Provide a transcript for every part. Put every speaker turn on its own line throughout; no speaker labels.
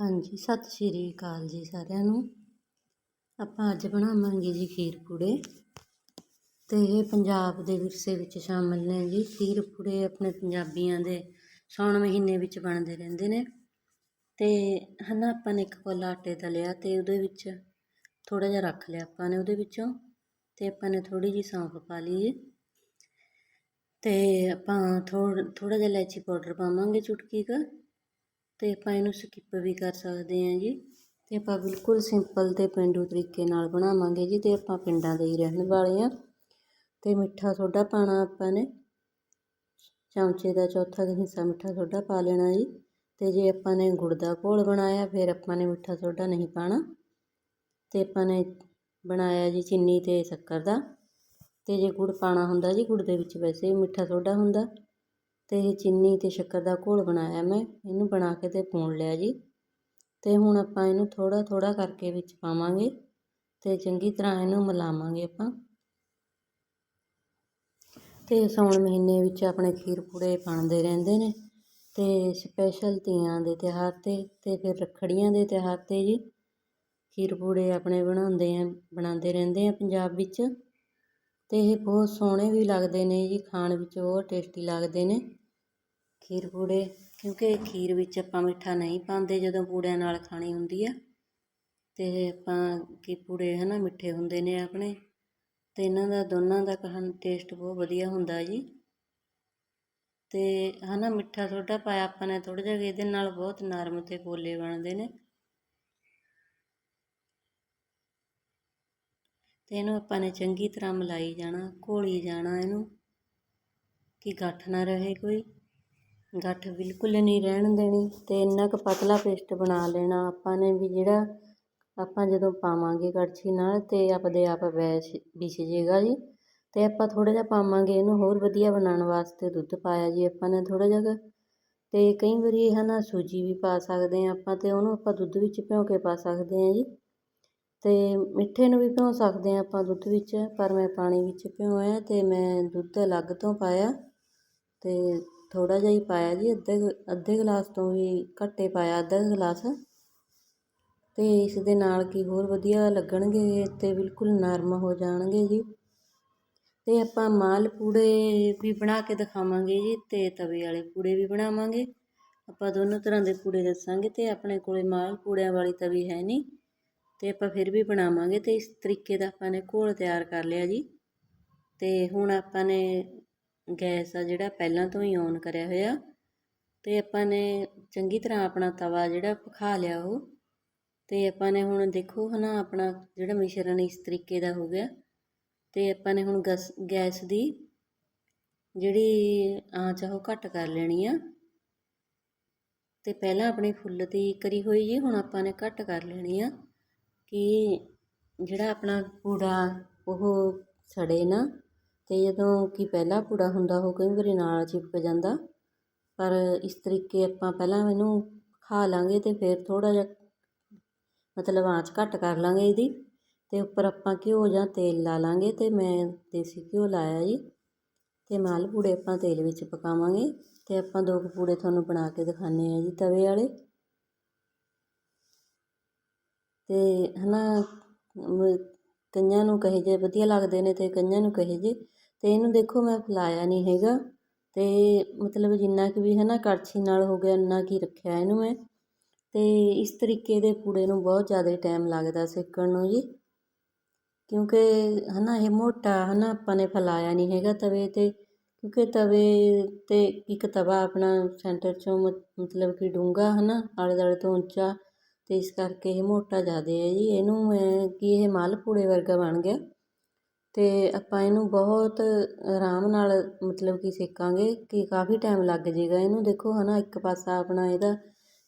ਹਾਂਜੀ, ਸਤਿ ਸ਼੍ਰੀ ਅਕਾਲ ਜੀ ਸਾਰਿਆਂ ਨੂੰ। ਆਪਾਂ ਅੱਜ ਬਣਾਵਾਂਗੇ ਜੀ ਖੀਰ ਪੂੜੇ। ਤੇ ਇਹ ਪੰਜਾਬ ਦੇ ਵਿਰਸੇ ਵਿੱਚ ਸ਼ਾਮਲ ਨੇ ਜੀ। ਖੀਰ ਪੂੜੇ ਆਪਣੇ ਪੰਜਾਬੀਆਂ ਦੇ ਸਾਉਣ ਮਹੀਨੇ ਵਿੱਚ ਬਣਦੇ ਰਹਿੰਦੇ ਨੇ। ਤੇ ਹਨਾ, ਆਪਾਂ ਨੇ ਇੱਕ ਕੋਲਾ ਆਟੇ ਦਾ ਲਿਆ ਤੇ ਉਹਦੇ ਵਿੱਚ ਥੋੜਾ ਜਿਹਾ ਰੱਖ ਲਿਆ ਆਪਾਂ ਨੇ ਉਹਦੇ ਵਿੱਚੋਂ। ਤੇ ਆਪਾਂ ਨੇ ਥੋੜੀ ਜਿਹੀ ਸੌਂਫ ਪਾ ਲਈ ਜੀ। ਤੇ ਆਪਾਂ ਥੋੜਾ ਜਿਹਾ ਇਲਾਇਚੀ ਪਾਊਡਰ ਪਾਵਾਂਗੇ ਚੁਟਕੀ ਕੁ। ਅਤੇ ਆਪਾਂ ਇਹਨੂੰ ਸਕਿੱਪ ਵੀ ਕਰ ਸਕਦੇ ਹਾਂ ਜੀ। ਅਤੇ ਆਪਾਂ ਬਿਲਕੁਲ ਸਿੰਪਲ ਅਤੇ ਪੇਂਡੂ ਤਰੀਕੇ ਨਾਲ ਬਣਾਵਾਂਗੇ ਜੀ ਅਤੇ ਆਪਾਂ ਪਿੰਡਾਂ ਦੇ ਹੀ ਰਹਿਣ ਵਾਲੇ ਹਾਂ। ਅਤੇ ਮਿੱਠਾ ਸੋਡਾ ਪਾਣਾ ਆਪਾਂ ਨੇ। ਚਮਚੇ ਦਾ ਚੌਥਾ ਹਿੱਸਾ ਮਿੱਠਾ ਸੋਡਾ ਪਾ ਲੈਣਾ ਜੀ। ਅਤੇ ਜੇ ਆਪਾਂ ਨੇ ਗੁੜ ਦਾ ਘੋਲ ਬਣਾਇਆ, ਫਿਰ ਆਪਾਂ ਨੇ ਮਿੱਠਾ ਸੋਡਾ ਨਹੀਂ ਪਾਣਾ ਅਤੇ ਆਪਾਂ ਨੇ ਬਣਾਇਆ ਜੀ ਚੀਨੀ ਅਤੇ ਸ਼ੱਕਰ ਦਾ। ਅਤੇ ਜੇ ਗੁੜ ਪਾਣਾ ਹੁੰਦਾ ਜੀ, ਗੁੜ ਦੇ ਵਿੱਚ ਵੈਸੇ ਹੀ ਮਿੱਠਾ ਸੋਡਾ ਹੁੰਦਾ। ਅਤੇ ਇਹ ਚੀਨੀ ਅਤੇ ਸ਼ੱਕਰ ਦਾ ਘੋਲ ਬਣਾਇਆ ਮੈਂ, ਇਹਨੂੰ ਬਣਾ ਕੇ ਅਤੇ ਪੂਣ ਲਿਆ ਜੀ। ਅਤੇ ਹੁਣ ਆਪਾਂ ਇਹਨੂੰ ਥੋੜ੍ਹਾ ਥੋੜ੍ਹਾ ਕਰਕੇ ਵਿੱਚ ਪਾਵਾਂਗੇ ਅਤੇ ਚੰਗੀ ਤਰ੍ਹਾਂ ਇਹਨੂੰ ਮਿਲਾਵਾਂਗੇ ਆਪਾਂ। ਅਤੇ ਸਾਉਣ ਮਹੀਨੇ ਵਿੱਚ ਆਪਣੇ ਖੀਰ ਪੂੜੇ ਬਣਦੇ ਰਹਿੰਦੇ ਨੇ ਅਤੇ ਸਪੈਸ਼ਲ ਤੀਆਂ ਦੇ ਤਿਉਹਾਰ ਤੇ ਅਤੇ ਫਿਰ ਰੱਖੜੀਆਂ ਦੇ ਤਿਉਹਾਰ ਤੇ ਜੀ ਖੀਰ ਪੂੜੇ ਆਪਣੇ ਬਣਾਉਂਦੇ ਆ, ਬਣਾਉਂਦੇ ਰਹਿੰਦੇ ਆ ਪੰਜਾਬ ਵਿੱਚ। ਅਤੇ ਇਹ ਬਹੁਤ ਸੋਹਣੇ ਵੀ ਲੱਗਦੇ ਨੇ ਜੀ, ਖਾਣ ਵਿੱਚ ਬਹੁਤ ਟੇਸਟੀ ਲੱਗਦੇ ਨੇ। ਖੀਰ ਪੂੜੇ, ਕਿਉਂਕਿ ਖੀਰ ਵਿੱਚ ਆਪਾਂ ਮਿੱਠਾ ਨਹੀਂ ਪਾਉਂਦੇ ਜਦੋਂ ਪੂੜਿਆਂ ਨਾਲ ਖਾਣੀ ਹੁੰਦੀ ਆ। ਅਤੇ ਆਪਾਂ ਕਿ ਪੂੜੇ ਹੈ ਨਾ ਮਿੱਠੇ ਹੁੰਦੇ ਨੇ ਆਪਣੇ। ਅਤੇ ਇਹਨਾਂ ਦਾ, ਦੋਨਾਂ ਦਾ ਖਾਣ ਟੇਸਟ ਬਹੁਤ ਵਧੀਆ ਹੁੰਦਾ ਜੀ। ਅਤੇ ਹੈ ਨਾ ਮਿੱਠਾ ਸੋਡਾ ਪਾਇਆ ਆਪਾਂ ਨੇ ਥੋੜ੍ਹਾ ਜਿਹਾ, ਇਹਦੇ ਨਾਲ ਬਹੁਤ ਨਰਮ ਅਤੇ ਪੋਲੇ ਬਣਦੇ ਨੇ। ਤੇ ਇਹਨੂੰ ਆਪਾਂ ਨੇ ਚੰਗੀ ਤਰ੍ਹਾਂ ਮਲਾਈ ਜਾਣਾ, ਘੋਲੀ ਜਾਣਾ ਇਹਨੂੰ, ਕਿ ਗੱਠ ਨਾ ਰਹੇ ਕੋਈ। ਗੱਠ ਬਿਲਕੁਲ ਨਹੀਂ ਰਹਿਣ ਦੇਣੀ ਅਤੇ ਇੰਨਾ ਕੁ ਪਤਲਾ ਪੇਸਟ ਬਣਾ ਲੈਣਾ ਆਪਾਂ ਨੇ ਵੀ ਜਿਹੜਾ ਆਪਾਂ ਜਦੋਂ ਪਾਵਾਂਗੇ ਕੜਛੀ ਨਾਲ ਤੇ ਆਪਦੇ ਆਪ ਵੈਸ ਵਿਛ ਜੇਗਾ ਜੀ। ਅਤੇ ਆਪਾਂ ਥੋੜ੍ਹਾ ਜਿਹਾ ਪਾਵਾਂਗੇ ਇਹਨੂੰ ਹੋਰ ਵਧੀਆ ਬਣਾਉਣ ਵਾਸਤੇ ਦੁੱਧ ਪਾਇਆ ਜੀ ਆਪਾਂ ਨੇ ਥੋੜ੍ਹਾ ਜਿਹਾ ਅਤੇ ਕਈ ਵਾਰੀ ਹੈ ਨਾ ਸੂਜੀ ਵੀ ਪਾ ਸਕਦੇ ਹਾਂ ਆਪਾਂ ਅਤੇ ਉਹਨੂੰ ਆਪਾਂ ਦੁੱਧ ਵਿੱਚ ਭਿਉਂ ਕੇ ਪਾ ਸਕਦੇ ਹਾਂ ਜੀ। ਅਤੇ ਮਿੱਠੇ ਨੂੰ ਵੀ ਭਿਓ ਸਕਦੇ ਹਾਂ ਆਪਾਂ ਦੁੱਧ ਵਿੱਚ ਪਰ ਮੈਂ ਪਾਣੀ ਵਿੱਚ ਭਿਓਇਆ ਅਤੇ ਮੈਂ ਦੁੱਧ ਅਲੱਗ ਤੋਂ ਪਾਇਆ। ਅਤੇ ਥੋੜ੍ਹਾ ਜਿਹਾ ਹੀ ਪਾਇਆ ਜੀ, ਅੱਧੇ ਅੱਧੇ ਗਲਾਸ ਤੋਂ ਵੀ ਘੱਟੇ ਪਾਇਆ, ਅੱਧਾ ਗਲਾਸ। ਅਤੇ ਇਸ ਦੇ ਨਾਲ ਕੀ ਹੋਰ ਵਧੀਆ ਲੱਗਣਗੇ ਅਤੇ ਬਿਲਕੁਲ ਨਰਮ ਹੋ ਜਾਣਗੇ ਜੀ। ਅਤੇ ਆਪਾਂ ਮਾਲ ਪੂੜੇ ਵੀ ਬਣਾ ਕੇ ਦਿਖਾਵਾਂਗੇ ਜੀ ਅਤੇ ਤਵੇ ਵਾਲੇ ਪੂੜੇ ਵੀ ਬਣਾਵਾਂਗੇ। ਆਪਾਂ ਦੋਨੋਂ ਤਰ੍ਹਾਂ ਦੇ ਪੂੜੇ ਦੱਸਾਂਗੇ ਅਤੇ ਆਪਣੇ ਕੋਲੇ ਮਾਲ ਪੂੜਿਆਂ ਵਾਲੀ ਤਵੀ ਹੈ ਨਹੀਂ। ਅਤੇ ਆਪਾਂ ਫਿਰ ਵੀ ਬਣਾਵਾਂਗੇ ਅਤੇ ਇਸ ਤਰੀਕੇ ਦਾ ਆਪਾਂ ਨੇ ਘੋਲ ਤਿਆਰ ਕਰ ਲਿਆ ਜੀ। ਅਤੇ ਹੁਣ ਆਪਾਂ ਨੇ ਗੈਸ ਆ ਜਿਹੜਾ ਪਹਿਲਾਂ ਤੋਂ ਹੀ ਔਨ ਕਰਿਆ ਹੋਇਆ। ਅਤੇ ਆਪਾਂ ਨੇ ਚੰਗੀ ਤਰ੍ਹਾਂ ਆਪਣਾ ਤਵਾ ਜਿਹੜਾ ਪਖਾ ਲਿਆ ਉਹ। ਅਤੇ ਆਪਾਂ ਨੇ ਹੁਣ ਦੇਖੋ ਹੈ ਨਾ ਆਪਣਾ ਜਿਹੜਾ ਮਿਸ਼ਰਣ ਇਸ ਤਰੀਕੇ ਦਾ ਹੋ ਗਿਆ। ਅਤੇ ਆਪਾਂ ਨੇ ਹੁਣ ਗੈਸ ਗੈਸ ਦੀ ਜਿਹੜੀ ਆਂਚ ਆ ਉਹ ਘੱਟ ਕਰ ਲੈਣੀ ਆ। ਤੇ ਪਹਿਲਾਂ ਆਪਣੀ ਫੁੱਲ ਦੀ ਕਰੀ ਹੋਈ ਜੀ, ਹੁਣ ਆਪਾਂ ਨੇ ਘੱਟ ਕਰ ਲੈਣੀ ਆ। ਕਿ ਜਿਹੜਾ ਆਪਣਾ ਕੂੜਾ ਉਹ ਸੜੇ ਨਾ। ਅਤੇ ਜਦੋਂ ਕਿ ਪਹਿਲਾ ਪੂੜਾ ਹੁੰਦਾ ਉਹ ਕਈ ਵਾਰੀ ਨਾਲ ਚਿਪਕ ਜਾਂਦਾ। ਪਰ ਇਸ ਤਰੀਕੇ ਆਪਾਂ ਪਹਿਲਾਂ ਇਹਨੂੰ ਖਾ ਲਾਂਗੇ ਅਤੇ ਫਿਰ ਥੋੜ੍ਹਾ ਜਿਹਾ ਮਤਲਬ ਆਂਚ ਘੱਟ ਕਰ ਲਾਂਗੇ ਇਹਦੀ ਅਤੇ ਉੱਪਰ ਆਪਾਂ ਘਿਓ ਜਾਂ ਤੇਲ ਲਾ ਲਾਂਗੇ ਅਤੇ ਮੈਂ ਦੇਸੀ ਘਿਓ ਲਾਇਆ ਜੀ। ਅਤੇ ਮਾਲ ਪੂੜੇ ਆਪਾਂ ਤੇਲ ਵਿੱਚ ਪਕਾਵਾਂਗੇ ਅਤੇ ਆਪਾਂ ਦੋ ਕੁ ਪੂੜੇ ਤੁਹਾਨੂੰ ਬਣਾ ਕੇ ਦਿਖਾਉਂਦੇ ਆ ਜੀ ਤਵੇ ਵਾਲੇ। ਅਤੇ ਹੈ ਨਾ ਕਈਆਂ ਨੂੰ ਕਹੇ ਜੇ ਵਧੀਆ ਲੱਗਦੇ ਨੇ ਅਤੇ ਕਈਆਂ ਨੂੰ ਕਹੇ ਜੇ ਅਤੇ ਇਹਨੂੰ ਦੇਖੋ ਮੈਂ ਫੈਲਾਇਆ ਨਹੀਂ ਹੈਗਾ। ਅਤੇ ਮਤਲਬ ਜਿੰਨਾ ਕੁ ਵੀ ਹੈ ਨਾ ਕੜਛੀ ਨਾਲ ਹੋ ਗਿਆ ਉਨਾ ਕੀ ਰੱਖਿਆ ਇਹਨੂੰ ਮੈਂ। ਅਤੇ ਇਸ ਤਰੀਕੇ ਦੇ ਪੂੜੇ ਨੂੰ ਬਹੁਤ ਜ਼ਿਆਦਾ ਟਾਈਮ ਲੱਗਦਾ ਸੇਕਣ ਨੂੰ ਜੀ। ਕਿਉਂਕਿ ਹੈ ਨਾ ਇਹ ਮੋਟਾ ਹੈ ਨਾ ਆਪਾਂ ਨੇ ਫੈਲਾਇਆ ਨਹੀਂ ਹੈਗਾ ਤਵੇ 'ਤੇ, ਕਿਉਂਕਿ ਤਵੇ 'ਤੇ ਇੱਕ ਤਵਾ ਆਪਣਾ ਸੈਂਟਰ 'ਚੋਂ ਮਤਲਬ ਕਿ ਡੂੰਘਾ ਹੈ ਨਾ ਆਲੇ ਦੁਆਲੇ ਤੋਂ ਉੱਚਾ ਅਤੇ ਇਸ ਕਰਕੇ ਇਹ ਮੋਟਾ ਜ਼ਿਆਦਾ ਹੈ ਜੀ। ਇਹਨੂੰ ਮੈਂ ਕਿ ਇਹ ਮਲ ਪੂੜੇ ਵਰਗਾ ਬਣ ਗਿਆ ਅਤੇ ਆਪਾਂ ਇਹਨੂੰ ਬਹੁਤ ਆਰਾਮ ਨਾਲ ਮਤਲਬ ਕਿ ਸੇਕਾਂਗੇ ਕਿ ਕਾਫੀ ਟਾਈਮ ਲੱਗ ਜਾਏਗਾ। ਇਹਨੂੰ ਦੇਖੋ ਹੈ ਨਾ ਇੱਕ ਪਾਸਾ ਆਪਣਾ ਇਹਦਾ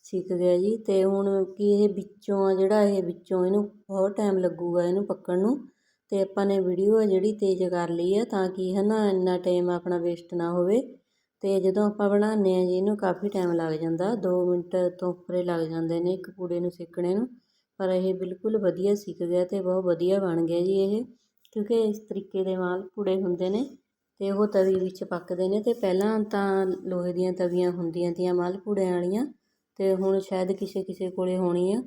ਸਿੱਕ ਗਿਆ ਜੀ ਅਤੇ ਹੁਣ ਕਿ ਇਹ ਵਿੱਚੋਂ ਆ ਜਿਹੜਾ ਇਹ ਵਿੱਚੋਂ ਇਹਨੂੰ ਬਹੁਤ ਟਾਈਮ ਲੱਗੂਗਾ ਇਹਨੂੰ ਪੱਕਣ ਨੂੰ ਅਤੇ ਆਪਾਂ ਨੇ ਵੀਡੀਓ ਆ ਜਿਹੜੀ ਤੇਜ਼ ਕਰ ਲਈ ਆ ਤਾਂ ਕਿ ਹੈ ਨਾ ਇੰਨਾ ਟਾਈਮ ਆਪਣਾ ਵੇਸਟ ਨਾ ਹੋਵੇ। ਅਤੇ ਜਦੋਂ ਆਪਾਂ ਬਣਾਉਂਦੇ ਹਾਂ ਜੀ, ਇਹਨੂੰ ਕਾਫੀ ਟਾਈਮ ਲੱਗ ਜਾਂਦਾ। ਦੋ ਮਿੰਟ ਤੋਂ ਉੱਪਰ ਲੱਗ ਜਾਂਦੇ ਨੇ ਇੱਕ ਪੂੜੇ ਨੂੰ ਸੇਕਣੇ ਨੂੰ। ਪਰ ਇਹ ਬਿਲਕੁਲ ਵਧੀਆ ਸਿੱਕ ਗਿਆ ਅਤੇ ਬਹੁਤ ਵਧੀਆ ਬਣ ਗਿਆ ਜੀ ਇਹ। ਕਿਉਂਕਿ ਇਸ ਤਰੀਕੇ ਦੇ ਮਾਲ ਪੂੜੇ ਹੁੰਦੇ ਨੇ ਅਤੇ ਉਹ ਤਵੀ ਵਿੱਚ ਪੱਕਦੇ ਨੇ ਅਤੇ ਪਹਿਲਾਂ ਤਾਂ ਲੋਹੇ ਦੀਆਂ ਤਵੀਆਂ ਹੁੰਦੀਆਂ ਤੀਆਂ, ਮਾਲ ਪੂੜਿਆਂ ਵਾਲੀਆਂ ਅਤੇ ਹੁਣ ਸ਼ਾਇਦ ਕਿਸੇ ਕਿਸੇ ਕੋਲ ਹੋਣੀ ਆ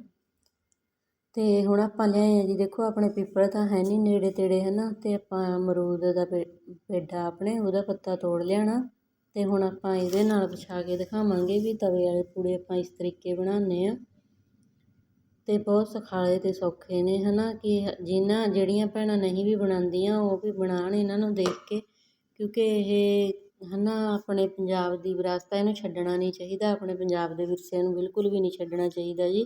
ਅਤੇ ਹੁਣ ਆਪਾਂ ਲਿਆਏ ਆ ਜੀ, ਦੇਖੋ ਆਪਣੇ ਪਿੱਪਲ ਤਾਂ ਹੈ ਨਹੀਂ ਨੇੜੇ ਤੇੜੇ ਹੈ ਨਾ ਅਤੇ ਆਪਾਂ ਅਮਰੂਦ ਦਾ ਪੇ- ਪੇਡਾ ਆਪਣੇ, ਉਹਦਾ ਪੱਤਾ ਤੋੜ ਲਿਆਣਾ ਅਤੇ ਹੁਣ ਆਪਾਂ ਇਹਦੇ ਨਾਲ ਵਿਛਾ ਕੇ ਦਿਖਾਵਾਂਗੇ ਵੀ ਤਵੇ ਵਾਲੇ ਪੂੜੇ ਆਪਾਂ ਇਸ ਤਰੀਕੇ ਬਣਾਉਂਦੇ ਹਾਂ। ਅਤੇ ਬਹੁਤ ਸੁਖਾਲੇ ਅਤੇ ਸੌਖੇ ਨੇ ਹੈ ਨਾ ਕਿ ਜਿਨ੍ਹਾਂ, ਜਿਹੜੀਆਂ ਭੈਣਾਂ ਨਹੀਂ ਵੀ ਬਣਾਉਂਦੀਆਂ, ਉਹ ਵੀ ਬਣਾਉਣ ਇਹਨਾਂ ਨੂੰ ਦੇਖ ਕੇ, ਕਿਉਂਕਿ ਇਹ ਹੈ ਨਾ ਆਪਣੇ ਪੰਜਾਬ ਦੀ ਵਿਰਾਸਤ ਹੈ, ਇਹਨੂੰ ਛੱਡਣਾ ਨਹੀਂ ਚਾਹੀਦਾ, ਆਪਣੇ ਪੰਜਾਬ ਦੇ ਵਿਰਸੇ ਨੂੰ ਬਿਲਕੁਲ ਵੀ ਨਹੀਂ ਛੱਡਣਾ ਚਾਹੀਦਾ ਜੀ।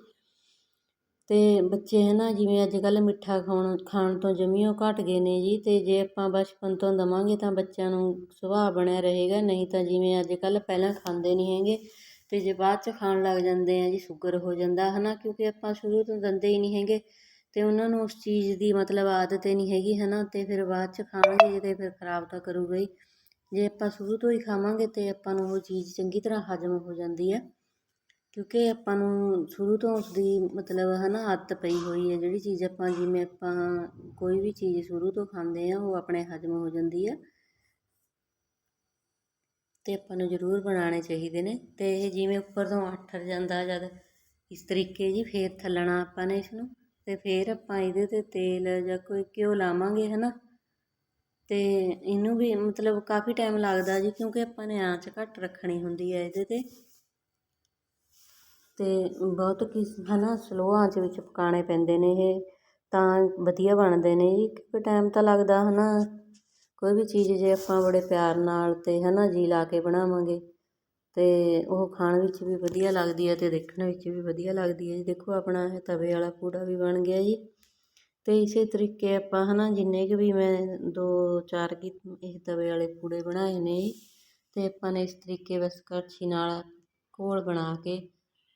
ਅਤੇ ਬੱਚੇ ਹੈ ਨਾ ਜਿਵੇਂ ਅੱਜ ਕੱਲ੍ਹ ਮਿੱਠਾ ਖਾਣ ਖਾਣ ਤੋਂ ਜਮੀ ਜਮੀਓ ਘੱਟ ਗਏ ਨੇ ਜੀ ਅਤੇ ਜੇ ਆਪਾਂ ਬਚਪਨ ਤੋਂ ਦੇਵਾਂਗੇ ਤਾਂ ਬੱਚਿਆਂ ਨੂੰ ਸੁਭਾਅ ਬਣਿਆ ਰਹੇਗਾ, ਨਹੀਂ ਤਾਂ ਜਿਵੇਂ ਅੱਜ ਕੱਲ੍ਹ ਪਹਿਲਾਂ ਖਾਂਦੇ ਨਹੀਂ ਹੈਗੇ ਅਤੇ ਜੇ ਬਾਅਦ ਚ ਖਾਣ ਲੱਗ ਜਾਂਦੇ ਆ ਜੀ, ਸ਼ੂਗਰ ਹੋ ਜਾਂਦਾ ਹੈ ਨਾ ਕਿਉਂਕਿ ਆਪਾਂ ਸ਼ੁਰੂ ਤੋਂ ਦਿੰਦੇ ਹੀ ਨਹੀਂ ਹੈਗੇ ਅਤੇ ਉਹਨਾਂ ਨੂੰ ਉਸ ਚੀਜ਼ ਦੀ ਮਤਲਬ ਆਦਤ ਹੀ ਨਹੀਂ ਹੈਗੀ ਹੈ ਨਾ ਅਤੇ ਫਿਰ ਬਾਅਦ ਚ ਖਾਣਗੇ ਅਤੇ ਫਿਰ ਖਰਾਬ ਤਾਂ ਕਰੂਗਾ ਹੀ। ਜੇ ਆਪਾਂ ਸ਼ੁਰੂ ਤੋਂ ਹੀ ਖਾਵਾਂਗੇ ਤਾਂ ਆਪਾਂ ਨੂੰ ਉਹ ਚੀਜ਼ ਚੰਗੀ ਤਰ੍ਹਾਂ ਹਜਮ ਹੋ ਜਾਂਦੀ ਹੈ ਕਿਉਂਕਿ ਆਪਾਂ ਨੂੰ ਸ਼ੁਰੂ ਤੋਂ ਉਸਦੀ ਮਤਲਬ ਹੈ ਨਾ ਆਦਤ ਪਈ ਹੋਈ ਹੈ, ਜਿਹੜੀ ਚੀਜ਼ ਆਪਾਂ ਜਿਵੇਂ ਆਪਾਂ ਕੋਈ ਵੀ ਚੀਜ਼ ਸ਼ੁਰੂ ਤੋਂ ਖਾਂਦੇ ਹਾਂ, ਉਹ ਆਪਣੇ ਹਜਮ ਹੋ ਜਾਂਦੀ ਹੈ। ਤੇ ਆਪਾਂ ਨੂੰ ਜ਼ਰੂਰ ਬਣਾਉਣੇ ਚਾਹੀਦੇ ਨੇ। ਤੇ ਇਹ ਜਿਵੇਂ ਉੱਪਰ ਤੋਂ ਅੱਠਰ ਜਾਂਦਾ ਜਦ ਇਸ ਤਰੀਕੇ ਜੀ ਫੇਰ ਥੱਲਣਾ ਆਪਾਂ ਨੇ ਇਸ ਨੂੰ ਤੇ ਫੇਰ ਆਪਾਂ ਇਹਦੇ ਤੇ ਤੇਲ ਜਾਂ ਕੋਈ ਘਿਓ ਲਾਵਾਂਗੇ ਹਨਾ। ਤੇ ਇਹਨੂੰ ਵੀ ਮਤਲਬ ਕਾਫੀ ਟਾਈਮ ਲੱਗਦਾ ਜੀ, ਕਿਉਂਕਿ ਆਪਾਂ ਨੇ ਆਂਚ ਘੱਟ ਰੱਖਣੀ ਹੁੰਦੀ ਹੈ ਇਹਦੇ ਤੇ। ਅਤੇ ਬਹੁਤ ਕਿਸ ਹੈ ਨਾ ਸਲੋਅ ਆਂਚ ਵਿੱਚ ਪਕਾਉਣੇ ਪੈਂਦੇ ਨੇ ਇਹ, ਤਾਂ ਵਧੀਆ ਬਣਦੇ ਨੇ ਜੀ। ਕਿਉਂਕਿ ਟਾਈਮ ਤਾਂ ਲੱਗਦਾ ਹੈ ਨਾ ਕੋਈ ਵੀ ਚੀਜ਼ ਜੇ ਆਪਾਂ ਬੜੇ ਪਿਆਰ ਨਾਲ ਤਾਂ ਹੈ ਨਾ ਜੀ ਲਾ ਕੇ ਬਣਾਵਾਂਗੇ ਅਤੇ ਉਹ ਖਾਣ ਵਿੱਚ ਵੀ ਵਧੀਆ ਲੱਗਦੀ ਹੈ ਅਤੇ ਦੇਖਣ ਵਿੱਚ ਵੀ ਵਧੀਆ ਲੱਗਦੀ ਹੈ ਜੀ। ਦੇਖੋ ਆਪਣਾ ਇਹ ਤਵੇ ਵਾਲਾ ਪੂੜਾ ਵੀ ਬਣ ਗਿਆ ਜੀ। ਅਤੇ ਇਸੇ ਤਰੀਕੇ ਆਪਾਂ ਹੈ ਨਾ ਜਿੰਨੇ ਕੁ ਵੀ ਮੈਂ ਦੋ ਚਾਰ ਕੀ ਇਹ ਤਵੇ ਵਾਲੇ ਪੂੜੇ ਬਣਾਏ ਨੇ ਜੀ ਅਤੇ ਆਪਾਂ ਨੇ ਇਸ ਤਰੀਕੇ ਬਸ ਕੜਛੀ ਨਾਲ ਘੋਲ ਬਣਾ ਕੇ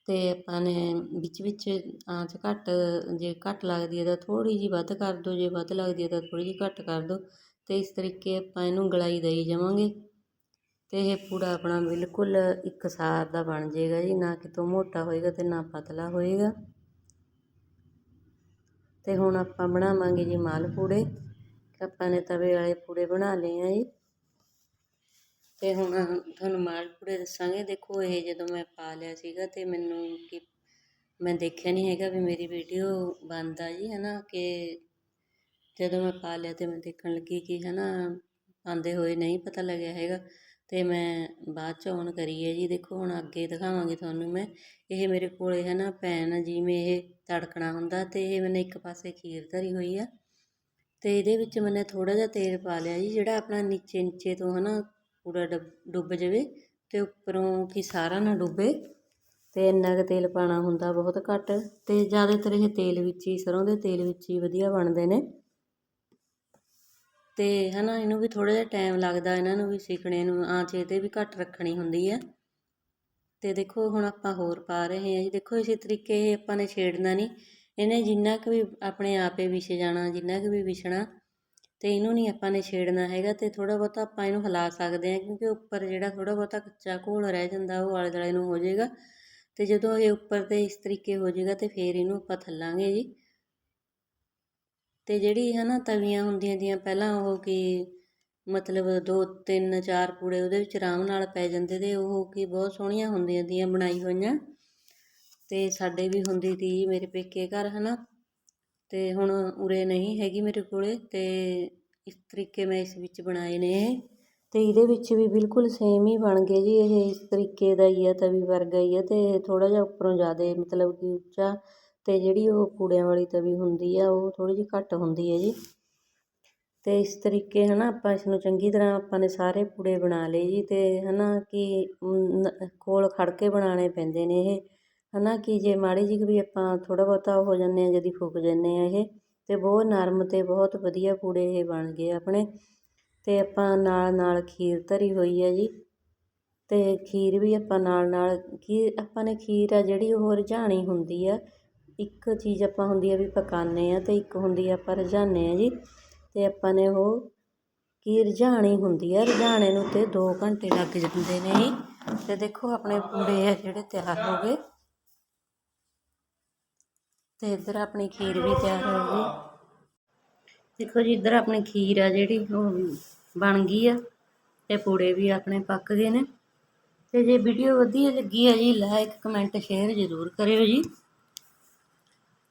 ਅਤੇ ਆਪਾਂ ਨੇ ਵਿੱਚ ਵਿੱਚ ਆਂਚ ਘੱਟ, ਜੇ ਘੱਟ ਲੱਗਦੀ ਹੈ ਤਾਂ ਥੋੜ੍ਹੀ ਜਿਹੀ ਵੱਧ ਕਰ ਦਿਓ, ਜੇ ਵੱਧ ਲੱਗਦੀ ਹੈ ਤਾਂ ਥੋੜ੍ਹੀ ਜਿਹੀ ਘੱਟ ਕਰ ਦਿਓ ਅਤੇ ਇਸ ਤਰੀਕੇ ਆਪਾਂ ਇਹਨੂੰ ਗਲਾਈ ਦੇਈ ਜਾਵਾਂਗੇ ਅਤੇ ਇਹ ਪੂੜਾ ਆਪਣਾ ਬਿਲਕੁਲ ਇੱਕਸਾਰ ਦਾ ਬਣ ਜਾਏਗਾ ਜੀ, ਨਾ ਕਿਤੋਂ ਮੋਟਾ ਹੋਏਗਾ ਅਤੇ ਨਾ ਪਤਲਾ ਹੋਏਗਾ। ਅਤੇ ਹੁਣ ਆਪਾਂ ਬਣਾਵਾਂਗੇ ਜੀ ਮਾਲ ਪੂੜੇ ਆਪਾਂ ਨੇ ਤਵੇ ਵਾਲੇ ਪੂੜੇ ਬਣਾ ਲਏ ਆ ਜੀ। ਅਤੇ ਹੁਣ ਤੁਹਾਨੂੰ ਮਾਲਪੂੜੇ ਦੱਸਾਂਗੇ। ਦੇਖੋ, ਇਹ ਜਦੋਂ ਮੈਂ ਪਾ ਲਿਆ ਸੀਗਾ ਅਤੇ ਮੈਨੂੰ ਕਿ ਮੈਂ ਦੇਖਿਆ ਨਹੀਂ ਹੈਗਾ ਵੀ ਮੇਰੀ ਵੀਡੀਓ ਬੰਦ ਆ ਜੀ ਨਾ ਕਿ ਜਦੋਂ ਮੈਂ ਪਾ ਲਿਆ ਤੇ ਮੈਂ ਦੇਖਣ ਲੱਗੀ ਕਿ ਹੈ ਨਾ ਪਾਉਂਦੇ ਹੋਏ ਨਹੀਂ ਪਤਾ ਲੱਗਿਆ ਹੈਗਾ। ਅਤੇ ਮੈਂ ਬਾਅਦ ਚ ਔਨ ਕਰੀ ਹੈ ਜੀ, ਦੇਖੋ, ਹੁਣ ਅੱਗੇ ਦਿਖਾਵਾਂਗੀ ਤੁਹਾਨੂੰ ਮੈਂ। ਇਹ ਮੇਰੇ ਕੋਲ ਹੈ ਨਾ ਪੈਨ ਜਿਵੇਂ ਇਹ ਤੜਕਣਾ ਹੁੰਦਾ ਅਤੇ ਇਹ ਮੈਨੇ ਇੱਕ ਪਾਸੇ ਖੀਰ ਧਰੀ ਹੋਈ ਆ। ਅਤੇ ਇਹਦੇ ਵਿੱਚ ਮੈਨੇ ਥੋੜ੍ਹਾ ਜਿਹਾ ਤੇਲ ਪਾ ਲਿਆ ਜੀ, ਜਿਹੜਾ ਆਪਣਾ ਨੀਚੇ ਨੀਚੇ ਤੋਂ ਹੈ ਨਾ ਕੂੜਾ ਡੁੱਬ ਡੁੱਬ ਜਾਵੇ ਅਤੇ ਉੱਪਰੋਂ ਕਿ ਸਾਰਾ ਨਾ ਡੁੱਬੇ ਅਤੇ ਇੰਨਾ ਕੁ ਤੇਲ ਪਾਉਣਾ ਹੁੰਦਾ ਬਹੁਤ ਘੱਟ ਅਤੇ ਜ਼ਿਆਦਾਤਰ ਇਹ ਤੇਲ ਵਿੱਚ ਹੀ ਸਰ੍ਹੋਂ ਦੇ ਤੇਲ ਵਿੱਚ ਹੀ ਵਧੀਆ ਬਣਦੇ ਨੇ। ਅਤੇ ਹੈ ਨਾ ਇਹਨੂੰ ਵੀ ਥੋੜ੍ਹਾ ਜਿਹਾ ਟਾਈਮ ਲੱਗਦਾ ਇਹਨਾਂ ਨੂੰ ਵੀ ਸਿੱਖਣੇ ਨੂੰ ਆਂਚ ਇਹਦੇ ਵੀ ਘੱਟ ਰੱਖਣੀ ਹੁੰਦੀ ਹੈ ਅਤੇ ਦੇਖੋ ਹੁਣ ਆਪਾਂ ਹੋਰ ਪਾ ਰਹੇ ਹਾਂ ਜੀ, ਦੇਖੋ ਇਸੇ ਤਰੀਕੇ ਇਹ ਆਪਾਂ ਨੇ ਛੇੜਨਾ ਨਹੀਂ ਇਹਨੇ ਜਿੰਨਾ ਕੁ ਵੀ ਆਪਣੇ ਆਪੇ ਵਿਛ ਜਾਣਾ, ਜਿੰਨਾ ਕੁ ਵੀ ਵਿਛਣਾ ਅਤੇ ਇਹਨੂੰ ਨਹੀਂ ਆਪਾਂ ਨੇ ਛੇੜਨਾ ਹੈਗਾ ਅਤੇ ਥੋੜ੍ਹਾ ਬਹੁਤਾ ਆਪਾਂ ਇਹਨੂੰ ਹਿਲਾ ਸਕਦੇ ਹਾਂ ਕਿਉਂਕਿ ਉੱਪਰ ਜਿਹੜਾ ਥੋੜ੍ਹਾ ਬਹੁਤਾ ਕੱਚਾ ਘੋਲ ਰਹਿ ਜਾਂਦਾ ਉਹ ਆਲੇ ਦੁਆਲੇ ਨੂੰ ਹੋ ਜਾਏਗਾ ਅਤੇ ਜਦੋਂ ਇਹ ਉੱਪਰ ਤੇ ਇਸ ਤਰੀਕੇ ਹੋ ਜਾਏਗਾ ਅਤੇ ਫਿਰ ਇਹਨੂੰ ਆਪਾਂ ਥੱਲਾਂਗੇ ਜੀ। ਅਤੇ ਜਿਹੜੀ ਹੈ ਨਾ ਤਵੀਆਂ ਹੁੰਦੀਆਂ ਦੀਆਂ ਪਹਿਲਾਂ ਉਹ ਕਿ ਮਤਲਬ ਦੋ, ਤਿੰਨ, ਚਾਰ ਪੂੜੇ ਉਹਦੇ ਵਿੱਚ ਆਰਾਮ ਨਾਲ ਪੈ ਜਾਂਦੇ ਤੇ ਉਹ ਕਿ ਬਹੁਤ ਸੋਹਣੀਆਂ ਹੁੰਦੀਆਂ ਦੀਆਂ ਬਣਾਈ ਹੋਈਆਂ। ਤੇ ਸਾਡੇ ਵੀ ਹੁੰਦੀ ਤੀ ਮੇਰੇ ਪੇਕੇ ਘਰ ਹਨਾ ਤੇ ਹੁਣ ਉਰੇ ਨਹੀਂ ਹੈਗੀ ਮੇਰੇ ਕੋਲੇ ਤੇ ਇਸ ਤਰੀਕੇ ਮੈਂ ਇਸ ਵਿੱਚ ਬਣਾਏ ਨੇ। ਇਹ ਤੇ ਇਹਦੇ ਵਿੱਚ ਵੀ ਬਿਲਕੁਲ ਸੇਮ ਹੀ ਬਣ ਗਏ ਜੀ ਇਹ, ਇਸ ਤਰੀਕੇ ਦਾ ਹੀ ਆ, ਤਵੀ ਵਰਗਾ ਹੀ ਆ ਅਤੇ ਇਹ ਥੋੜ੍ਹਾ ਜਿਹਾ ਉੱਪਰੋਂ ਜ਼ਿਆਦਾ ਮਤਲਬ ਕਿ ਉੱਚਾ ਅਤੇ ਜਿਹੜੀ ਉਹ ਕੂੜਿਆਂ ਵਾਲੀ ਤਵੀ ਹੁੰਦੀ ਆ, ਉਹ ਥੋੜ੍ਹੀ ਜਿਹੀ ਘੱਟ ਹੁੰਦੀ ਹੈ ਜੀ। ਅਤੇ ਇਸ ਤਰੀਕੇ ਹੈ ਨਾ ਆਪਾਂ ਇਸ ਨੂੰ ਚੰਗੀ ਤਰ੍ਹਾਂ ਆਪਾਂ ਨੇ ਸਾਰੇ ਪੂੜੇ ਬਣਾ ਲਏ ਜੀ ਅਤੇ ਹੈ ਨਾ ਕਿ ਕੋਲ ਖੜ ਕੇ ਬਣਾਉਣੇ ਪੈਂਦੇ ਨੇ ਇਹ। ਹੈ ਨਾ ਕਿ ਜੇ ਮਾੜੀ ਜਿਹੀ ਵੀ ਆਪਾਂ ਥੋੜ੍ਹਾ ਬਹੁਤਾ ਹੋ ਜਾਂਦੇ ਆ ਜਦੀ ਫੁੱਕ ਜਾਂਦੇ ਆ ਇਹ। ਅਤੇ ਬਹੁਤ ਨਰਮ ਅਤੇ ਬਹੁਤ ਵਧੀਆ ਪੂੜੇ ਇਹ ਬਣ ਗਏ ਆਪਣੇ। ਅਤੇ ਆਪਾਂ ਨਾਲ ਨਾਲ ਖੀਰ ਧਰੀ ਹੋਈ ਹੈ ਜੀ। ਅਤੇ ਖੀਰ ਵੀ ਆਪਾਂ ਨਾਲ ਨਾਲ ਖੀਰ, ਆਪਾਂ ਨੇ ਖੀਰ ਆ ਜਿਹੜੀ ਉਹ ਰਝਾਣੀ ਹੁੰਦੀ ਆ। ਇੱਕ ਚੀਜ਼ ਆਪਾਂ ਹੁੰਦੀ ਆ ਵੀ ਪਕਾਉਂਦੇ ਹਾਂ ਅਤੇ ਇੱਕ ਹੁੰਦੀ ਆ ਆਪਾਂ ਰਝਾਉਂਦੇ ਹਾਂ ਜੀ। ਅਤੇ ਆਪਾਂ ਨੇ ਉਹ ਕੀ ਰਝਾਣੀ ਹੁੰਦੀ ਆ, ਰਝਾਣੇ ਨੂੰ ਤਾਂ ਦੋ ਘੰਟੇ ਲੱਗ ਜਾਂਦੇ ਨੇ ਜੀ। ਅਤੇ ਦੇਖੋ ਆਪਣੇ ਪੂੜੇ ਆ ਜਿਹੜੇ ਤਿਆਰ ਹੋ ਗਏ। ਤੇ ਇੱਧਰ ਆਪਣੀ ਖੀਰ ਵੀ ਤਿਆਰ ਹੋ ਗਈ। ਦੇਖੋ ਜੀ, ਇੱਧਰ ਆਪਣੀ ਖੀਰ ਆ ਜਿਹੜੀ, ਉਹ ਬਣ ਗਈ ਆ ਤੇ ਪੂੜੇ ਵੀ ਆਪਣੇ ਪੱਕ ਗਏ ਨੇ। ਤੇ ਜੇ ਵੀਡੀਓ ਵਧੀਆ ਲੱਗੀ ਹੈ ਜੀ ਲਾਈਕ ਕਮੈਂਟ, ਸ਼ੇਅਰ ਜ਼ਰੂਰ ਕਰਿਓ ਜੀ।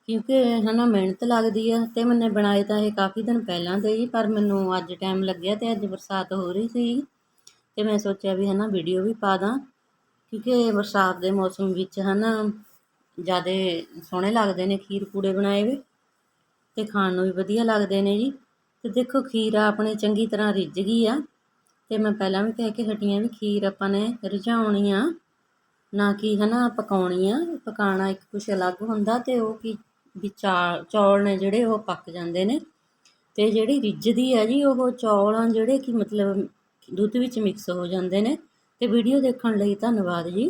ਕਿਉਂਕਿ ਹਨਾ ਮਿਹਨਤ ਲੱਗਦੀ ਆ ਤੇ ਮੈਨੇ ਬਣਾਏ ਤਾਂ ਇਹ ਕਾਫੀ ਦਿਨ ਪਹਿਲਾਂ ਦੇ ਜੀ ਪਰ ਮੈਨੂੰ ਅੱਜ ਟਾਈਮ ਲੱਗਿਆ ਤੇ ਅੱਜ ਬਰਸਾਤ ਹੋ ਰਹੀ ਸੀ। ਤੇ ਮੈਂ ਸੋਚਿਆ ਵੀ ਹਨਾ ਵੀਡੀਓ ਵੀ ਪਾ ਦਾਂ, ਕਿਉਂਕਿ ਬਰਸਾਤ ਦੇ ਮੌਸਮ ਵਿੱਚ ਹਨਾ ਜ਼ਿਆਦਾ ਸੋਹਣੇ ਲੱਗਦੇ ਨੇ, ਖੀਰ ਪੂੜੇ ਬਣਾਏ ਵੇ ਅਤੇ ਖਾਣ ਨੂੰ ਵੀ ਵਧੀਆ ਲੱਗਦੇ ਨੇ ਜੀ। ਅਤੇ ਦੇਖੋ ਖੀਰ ਆਪਣੇ ਚੰਗੀ ਤਰ੍ਹਾਂ ਰਿੱਝ ਗਈ ਆ ਅਤੇ ਮੈਂ ਪਹਿਲਾਂ ਵੀ ਕਹਿ ਕੇ ਹਟੀਆਂ ਵੀ ਖੀਰ ਆਪਾਂ ਨੇ ਰਿਝਾਉਣੀ ਆ, ਨਾ ਕਿ ਹਨਾ ਪਕਾਉਣੀ ਆ। ਪਕਾਉਣਾ ਇੱਕ ਕੁਛ ਅਲੱਗ ਹੁੰਦਾ ਅਤੇ ਉਹ ਕੀ ਵੀ ਚਾ, ਚੌਲ ਨੇ ਜਿਹੜੇ ਉਹ ਪੱਕ ਜਾਂਦੇ ਨੇ। ਅਤੇ ਜਿਹੜੀ ਰਿੱਝਦੀ ਆ ਜੀ ਉਹ ਚੌਲ ਆ ਜਿਹੜੇ ਕਿ ਮਤਲਬ ਦੁੱਧ ਵਿੱਚ ਮਿਕਸ ਹੋ ਜਾਂਦੇ ਨੇ। ਅਤੇ ਵੀਡੀਓ ਦੇਖਣ ਲਈ ਧੰਨਵਾਦ ਜੀ।